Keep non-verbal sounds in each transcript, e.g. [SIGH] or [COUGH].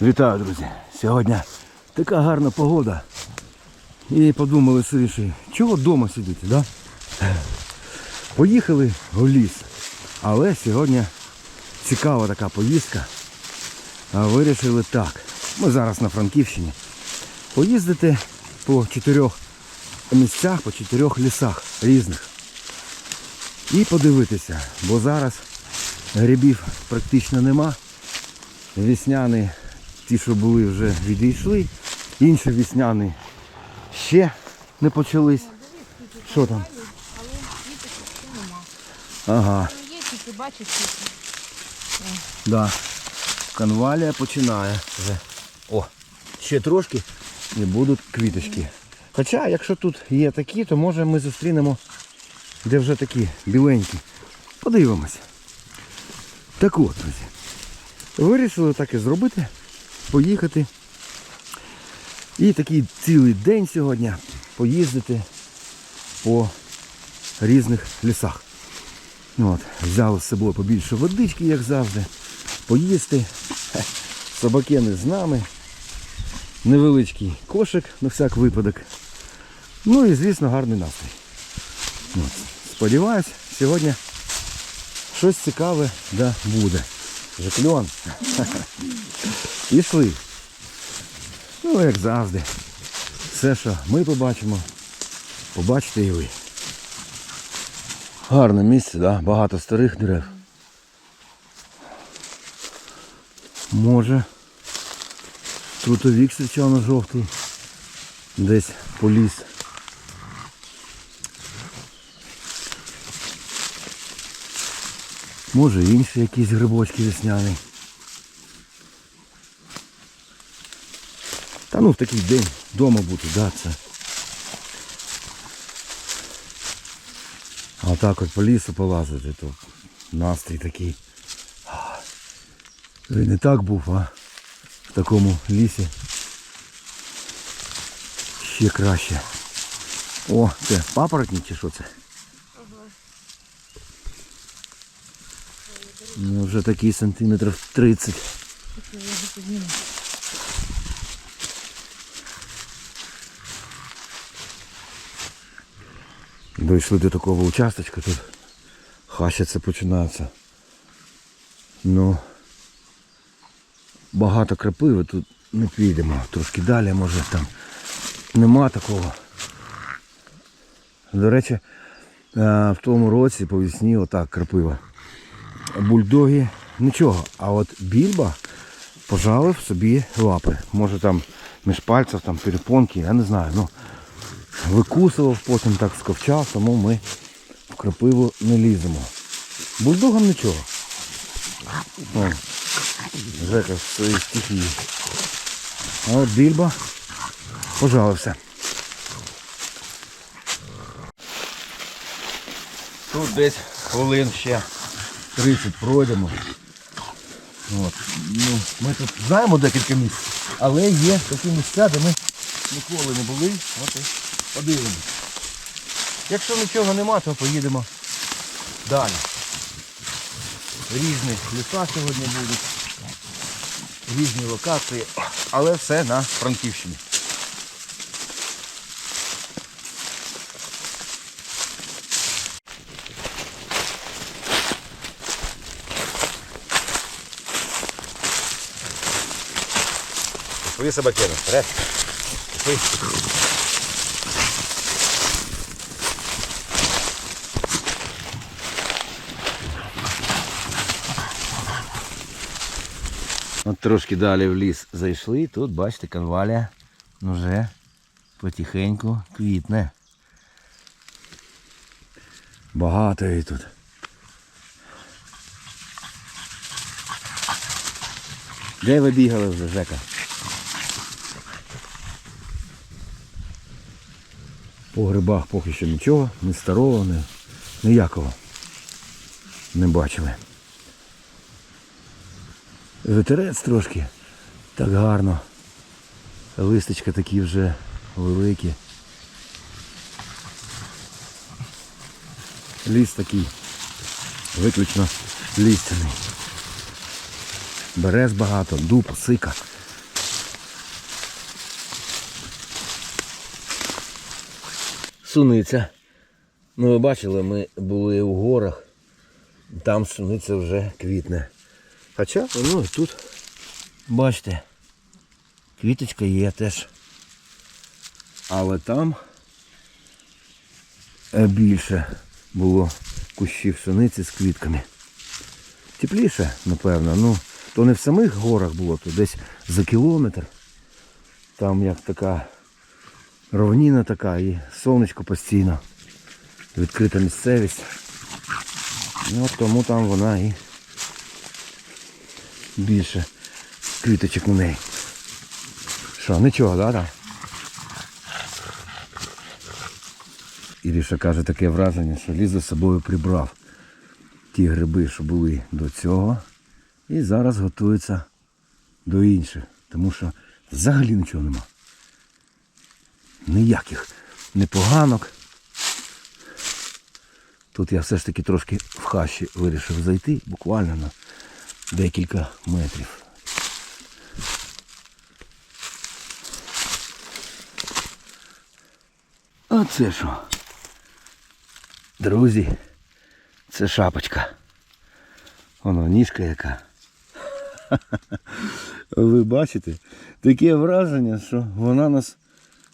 Вітаю, друзі! Сьогодні така гарна погода. І подумали собі, чого вдома сидіти, да? Поїхали в ліс. Але сьогодні цікава така поїздка. Вирішили так. Ми зараз на Франківщині. Поїздити по чотирьох місцях, по чотирьох лісах різних. І подивитися, бо зараз грибів практично нема. Вісняні, ті, що були, вже відійшли. Інші вісняні ще не почались. Що там? Але нема. Є тільки, бачиш, да. Конвалія починає вже. О, ще трошки і будуть квіточки. Хоча, якщо тут є такі, то може ми зустрінемо, де вже такі біленькі. Подивимось. Так от, друзі. Вирішили так і зробити. Поїхати. І такий цілий день сьогодні поїздити по різних лісах. От, взяли з собою побільше водички, як завжди. Поїсти. Хе, Собакени з нами. Невеличкий кошик на всяк випадок. Ну і, звісно, гарний настрій. От. Сподіваюсь, сьогодні щось цікаве да, буде. Вже кльон. Пішли. Ну, як завжди. Все, що ми побачимо, побачите і ви. Гарне місце, да? багато старих дерев. Може. Трутовік свічано жовтий. Десь поліз. Може інші якісь грибочки весняні. Ну в такий день вдома бути, да, це. А так от по лісу полазити, то настрій такий. Він не так був, а в такому лісі ще краще. О, це папоротник чи що це? Ну, вже такий сантиметрів 30. Я його підніму. Дійшли до такого участочка, тут хащаться починається. Ну багато крапиви тут не підемо. Трошки далі може там нема такого. До речі, е, в тому році по весні отак крапива. Бульдоги нічого. А от більба пожалив собі лапи. Може там між пальців, там перепонки, я не знаю. ну Викусував, потім так сковчав, тому ми в крапиву не ліземо. Бульдогам нічого. О, Жека в своїй стихії. А от більба пожалився. Тут десь хвилин ще 30 пройдемо. От. Ну, ми тут знаємо декілька місць, але є такі місця, де ми ніколи не були. От і подивимось. Якщо нічого нема, то поїдемо далі. Різні ліса сьогодні будуть, різні локації, але все на Франківщині. Вперед. Пішли. От трошки далі в ліс зайшли, тут бачите, конвалія вже потихеньку квітне. Багато її тут. Де ви бігали вже, Жека? По грибах поки що нічого, ні старого, ні, ніякого не бачили вітерець трошки. Так гарно. Листочка такі вже великі. Ліс такий виключно лістяний. Берез багато, дуб, сика. Суниця. Ну ви бачили, ми були у горах, там суниця вже квітне. Хоча воно і тут, бачите, квіточка є теж. Але там е, більше було кущів суниці з квітками. Тепліше, напевно. Ну, то не в самих горах було, то десь за кілометр. Там як така ровніна така і сонечко постійно. Відкрита місцевість. Ну, тому там вона і більше квіточок на неї. Що, нічого, да, там? Іріша каже таке враження, що ліс за собою прибрав ті гриби, що були до цього. І зараз готується до інших. Тому що взагалі нічого нема. Ніяких непоганок. Тут я все ж таки трошки в хащі вирішив зайти, буквально на декілька метрів. А це що? Друзі, це шапочка. Воно ніжка яка. [LAUGHS] Ви бачите? Таке враження, що вона нас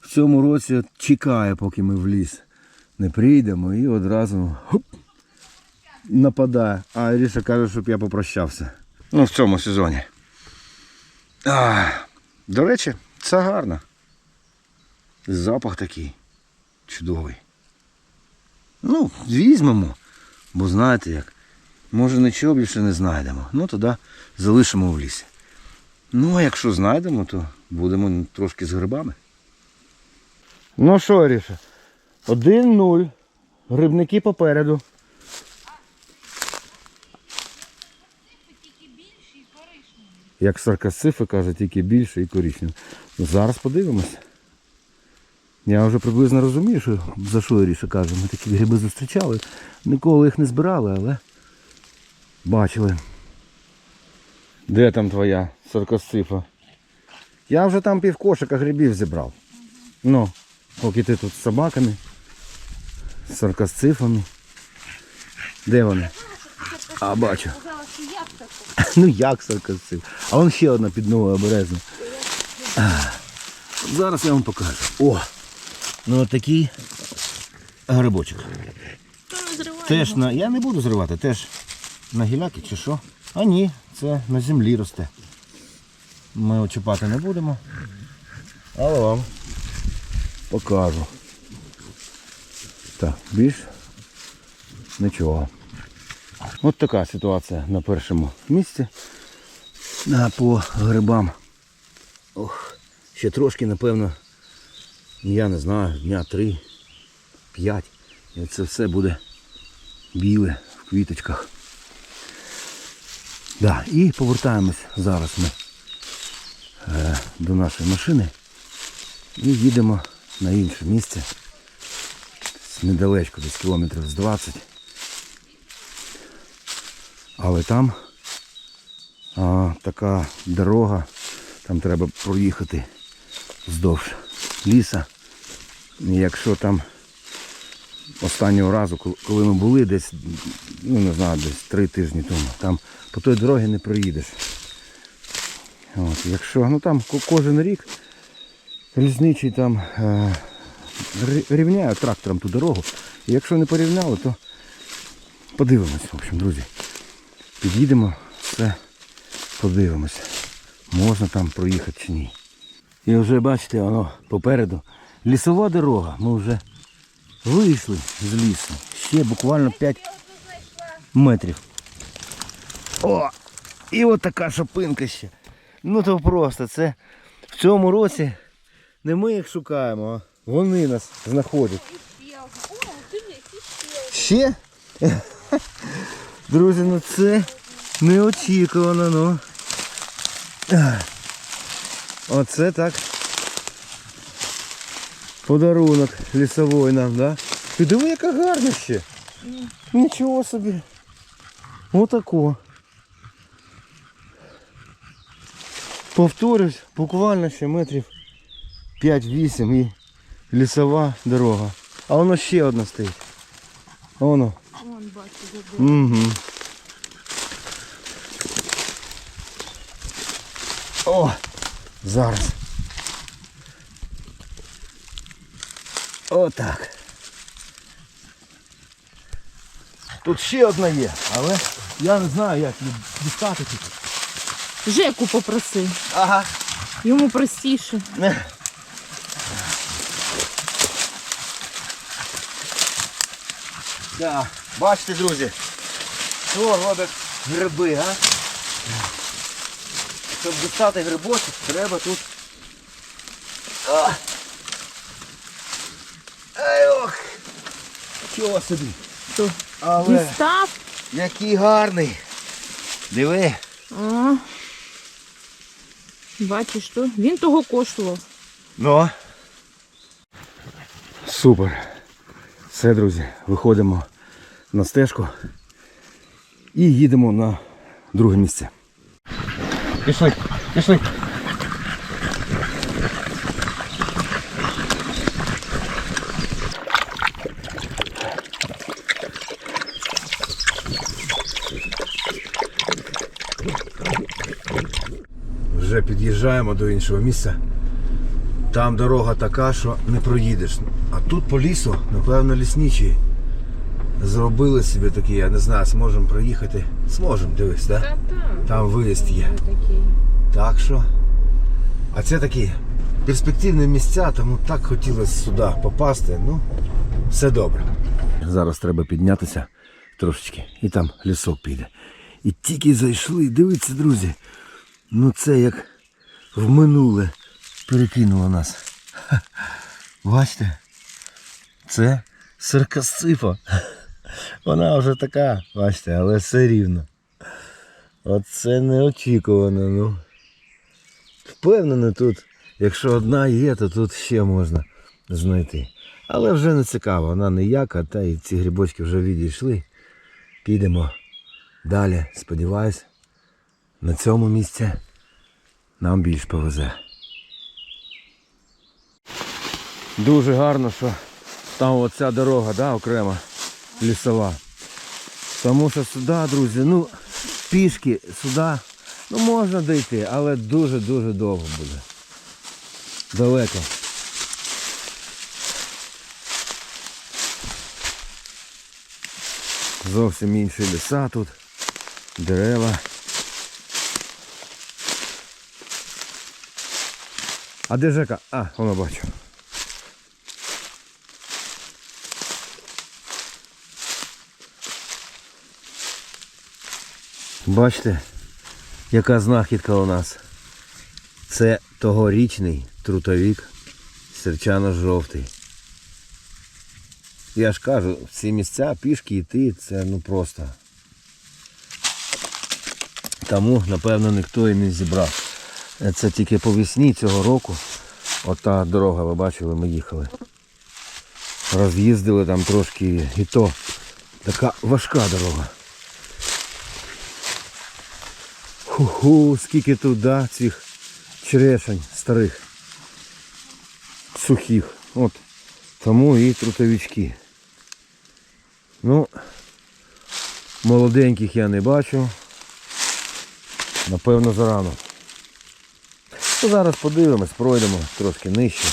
в цьому році чекає, поки ми в ліс не прийдемо і одразу хоп, нападає. А Іріша каже, щоб я попрощався. Ну, в цьому сезоні. А, до речі, це гарно. Запах такий чудовий. Ну, візьмемо, бо знаєте як. Може нічого більше не знайдемо. Ну тоді залишимо в лісі. Ну, а якщо знайдемо, то будемо трошки з грибами. Ну що, Ріша? 1-0. Грибники попереду. Тільки більші і коричневі. Як саркасифи каже, тільки більше і коричневе. Ну, зараз подивимося. Я вже приблизно розумію, що за що Ріша каже. Ми такі гриби зустрічали. Ніколи їх не збирали, але бачили. Де там твоя саркасифа? Я вже там пів кошика грибів зібрав. Ну, поки ти тут з собаками, з саркасцифами. Де вони? А, бачу. Сказала, що як таке? Ну як саркасциф? А вон ще одна під новою обережно. Зараз я вам покажу. О! Ну от такий грибочок. Теж на. Я не буду зривати, теж на гіляки чи що? А ні, це на землі росте. Ми його чіпати не будемо. Але вам покажу. Так, більш нічого. От така ситуація на першому місці. А по грибам. Ох, ще трошки, напевно, я не знаю, дня три, п'ять. І це все буде біле в квіточках. Да, і повертаємось зараз ми е, до нашої машини і їдемо на інше місце. Недалечко, десь кілометрів з 20. Але там а, така дорога, там треба проїхати вздовж ліса. І якщо там останнього разу, коли- ми були десь, ну не знаю, десь три тижні тому, там по той дорогі не проїдеш. От, якщо, ну там кожен рік лісничий там е, рівняє трактором ту дорогу. І якщо не порівняли, то подивимось, в общем, друзі. Під'їдемо, все подивимося. Можна там проїхати чи ні. І вже бачите, воно попереду. Лісова дорога. Ми вже вийшли з лісу. Ще буквально 5 метрів. О! І от така шопинка ще. Ну то просто це в цьому році не ми їх шукаємо, а вони нас знаходять. Ще. Друзі, ну це неочікувано, ну. Оце так. Подарунок лісовий нам, да? Ти диви, яка гарна ще. Нічого собі. Отако. Повторюсь, буквально ще метрів 5-8 і лісова дорога. А воно ще одна стоїть. Воно. Вон бачу. Угу. О! Зараз. Отак. Тут ще одна є, але я не знаю, як її дістати тут. Жеку попроси. Ага. Йому простіше. Да. Бачите, друзі, що роблять гриби, а? Щоб дістати грибочок, треба тут. А. Ай ох! Чого собі? Але дістав. який гарний. Диви. А. Бачиш, то він того коштував. Ну. Супер. Все, друзі, виходимо на стежку і їдемо на друге місце. Пішли, пішли. Вже під'їжджаємо до іншого місця. Там дорога така, що не проїдеш. А тут по лісу, напевно, лісничі зробили собі такі, я не знаю, зможемо проїхати. Зможемо, дивись, так? Да? Там виїзд є. Так що. А це такі перспективні місця, тому так хотілося сюди попасти. Ну, все добре. Зараз треба піднятися трошечки і там лісок піде. І тільки зайшли, дивіться, друзі. Ну це як в минуле перекинуло нас. Ха. Бачите? Це саркасцифа. Вона вже така, бачите, але все рівно. Оце неочікувано, ну. Впевнений тут, якщо одна є, то тут ще можна знайти. Але вже не цікаво, вона ніяка, та і ці грибочки вже відійшли. Підемо далі, сподіваюсь, на цьому місці нам більш повезе. Дуже гарно, що там оця дорога, да, окрема лісова. Тому що сюди, друзі, ну, пішки сюди, ну можна дійти, але дуже-дуже довго буде. Далеко. Зовсім інші ліса тут, дерева. А де Жека? А, воно бачу. Бачите, яка знахідка у нас. Це тогорічний трутовік серчано-жовтий. Я ж кажу, в ці місця пішки йти це ну просто. Тому, напевно, ніхто і не зібрав. Це тільки по весні цього року. Ота дорога, ви бачили, ми їхали. Роз'їздили там трошки і то така важка дорога. Ху-ху, скільки тут, да, цих черешень старих, сухих. От. Тому і трутовички. Ну, молоденьких я не бачу. Напевно, зарано. Ну, зараз подивимось, пройдемо трошки нижче.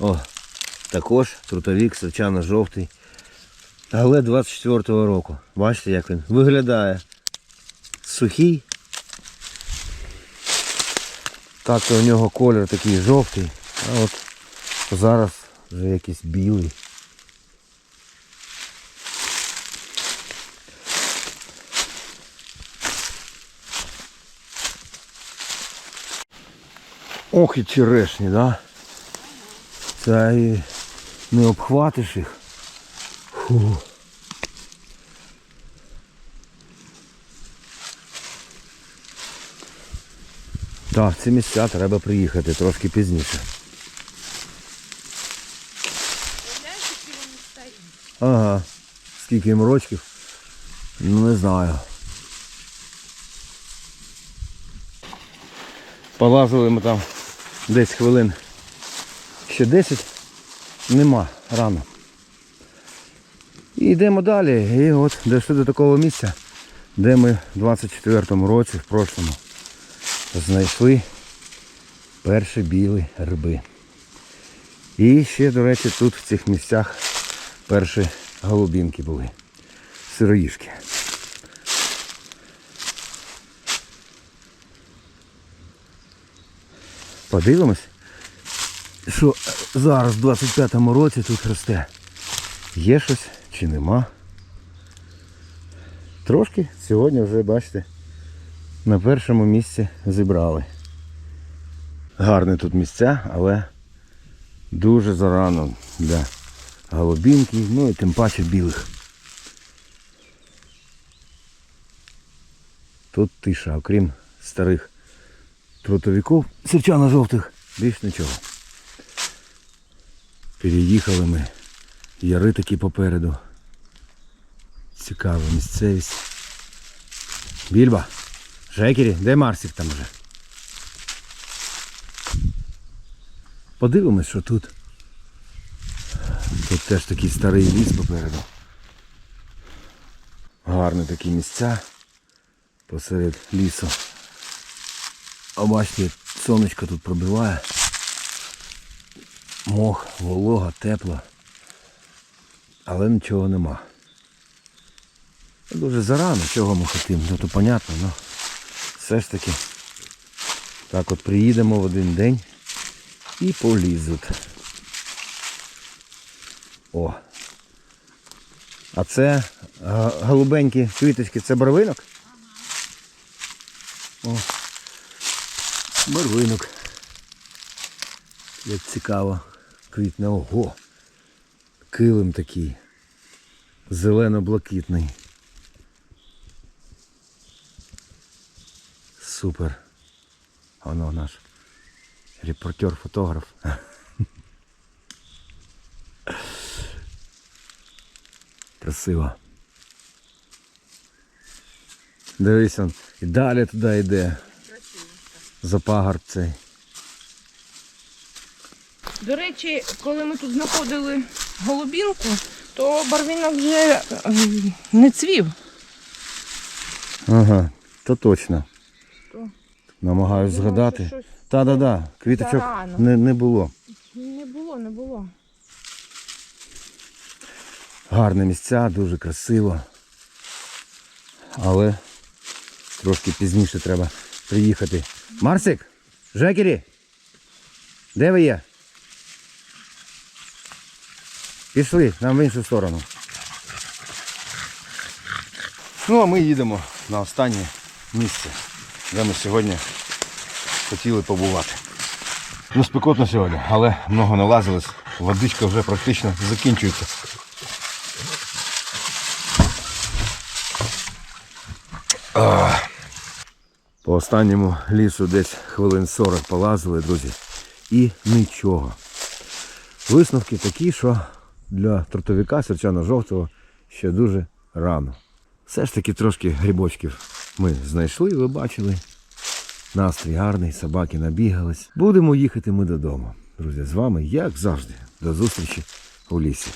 О, також трутовік серчано-жовтий. Але 24-го року. Бачите, як він виглядає. Сухий. Так у нього колір такий жовтий, а от зараз вже якийсь білий. Ох і черешні, да? Це і не обхватиш їх. Фу. Так, ці місця треба приїхати трошки пізніше. Ага. Скільки їм рочків? Ну не знаю. Полазили ми там десь хвилин ще 10. Нема рано. І йдемо далі. І от дійшли до такого місця, де ми в 24-му році, в прошлому, знайшли перші білі гриби. І ще, до речі, тут в цих місцях перші голубінки були. Сироїшки. Подивимось, що зараз в 25-му році тут росте. Є щось чи нема. Трошки сьогодні вже, бачите, на першому місці зібрали. Гарні тут місця, але дуже зарано для голубінки, ну і тим паче білих. Тут тиша, окрім старих трутовиків, сірчано-жовтих, більш нічого. Переїхали ми. Яри такі попереду. Цікава місцевість. Більба, Жекері, де Марсик там вже? Подивимось, що тут. Тут теж такий старий ліс попереду. Гарні такі місця посеред лісу. А бачите, сонечко тут пробиває. Мох, волога, тепло. Але нічого нема. Дуже зарано, чого ми хотімо, ну то понятно, але все ж таки так от приїдемо в один день і полізуть. О. А це голубенькі квіточки, це барвинок? О. Барвинок. Як цікаво. Квітне. Ого. Килим такий. Зелено-блакитний. Супер. Воно наш репортер-фотограф. [LAUGHS] Красиво. Дивись он. І далі туди йде. За пагорб цей. До речі, коли ми тут знаходили голубінку, то барвінок вже е, не цвів. Ага, то точно. Намагаюсь Думаю, згадати. що щось Та-да-да, квіточок зарано. не, не було. Не було, не було. Гарні місця, дуже красиво. Але трошки пізніше треба приїхати. Марсик! Жекері! Де ви є? Пішли, нам в іншу сторону. Ну а ми їдемо на останнє місце, де ми сьогодні хотіли побувати. Ну, спекотно сьогодні, але много налазилось. Водичка вже практично закінчується. По останньому лісу десь хвилин 40 полазили, друзі. І нічого. Висновки такі, що для тротовика серчано-жовтого ще дуже рано. Все ж таки трошки грибочків ми знайшли, ви бачили. Настрій гарний, собаки набігались. Будемо їхати ми додому. Друзі, з вами, як завжди, до зустрічі у лісі.